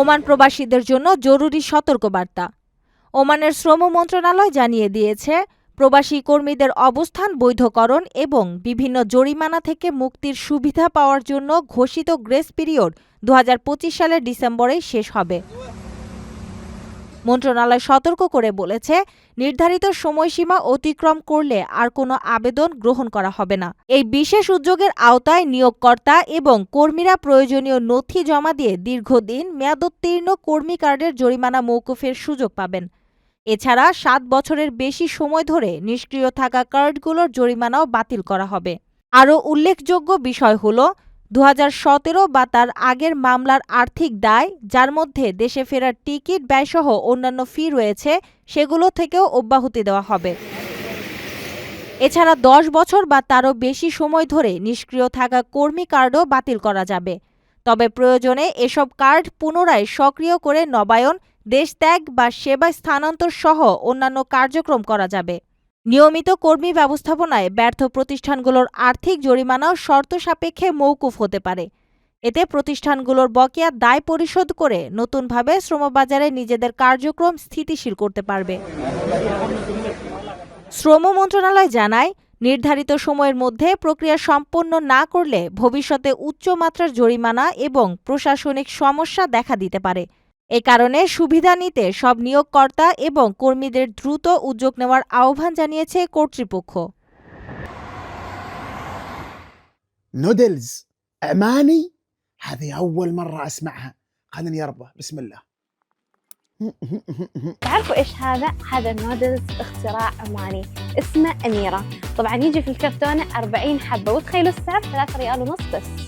Oman প্রবাসীদের জন্য জরুরি সতর্কবার্তা। ওমানের শ্রম মন্ত্রণালয় জানিয়ে দিয়েছে, প্রবাসী কর্মীদের অবস্থান বৈধকরণ এবং বিভিন্ন জরিমানা থেকে মুক্তির সুবিধা পাওয়ার জন্য ঘোষিত গ্রেস পিরিয়ড দু হাজার পঁচিশ সালের ডিসেম্বরেই শেষ হবে। মন্ত্রণালয় সতর্ক করে বলেছে, নির্ধারিত সময়সীমা অতিক্রম করলে আর কোনো আবেদন গ্রহণ করা হবে না। এই বিশেষ উদ্যোগের আওতায় নিয়োগকর্তা এবং কর্মীরা প্রয়োজনীয় নথি জমা দিয়ে দীর্ঘদিন মেয়াদোত্তীর্ণ কর্মী কার্ডের জরিমানা মৌকুফের সুযোগ পাবেন। এছাড়া সাত বছরের বেশি সময় ধরে নিষ্ক্রিয় থাকা কার্ডগুলোর জরিমানাও বাতিল করা হবে। আরও উল্লেখযোগ্য বিষয় হল দু হাজার সতেরো বা তার আগের মামলার আর্থিক দায়, যার মধ্যে দেশে ফেরার টিকিট ব্যয়সহ অন্যান্য ফি রয়েছে, সেগুলো থেকেও অব্যাহতি দেওয়া হবে। এছাড়া দশ বছর বা তারও বেশি সময় ধরে নিষ্ক্রিয় থাকা কর্মী কার্ডও বাতিল করা যাবে। তবে প্রয়োজনে এসব কার্ড পুনরায় সক্রিয় করে নবায়ন, দেশত্যাগ বা সেবা স্থানান্তর সহ অন্যান্য কার্যক্রম করা যাবে। নিয়মিত কর্মী ব্যবস্থাপনায় ব্যর্থ প্রতিষ্ঠানগুলোর আর্থিক জরিমানাও শর্ত সাপেক্ষে মৌকুফ হতে পারে। এতে প্রতিষ্ঠানগুলোর বকেয়া দায় পরিশোধ করে নতুনভাবে শ্রমবাজারে নিজেদের কার্যক্রম স্থিতিশীল করতে পারবে। শ্রম মন্ত্রণালয় জানায়, নির্ধারিত সময়ের মধ্যে প্রক্রিয়া সম্পন্ন না করলে ভবিষ্যতে উচ্চমাত্রার জরিমানা এবং প্রশাসনিক সমস্যা দেখা দিতে পারে। এ কারণে সুবিধা নিতে সব নিয়োগকর্তা এবং কর্মীদের দ্রুত উদ্যোগ নেওয়ার আহ্বান জানিয়েছে কর্তৃপক্ষ نودلز عماني هذه أول مرة أسمعها خليني يربى بسم الله تعرفوا ايش هذا؟ هذا النودلز اختراع عماني اسمه أميرة طبعا يجي في الكرتونة 40 حبة وتخيلوا السعر 3 ريال ونص بس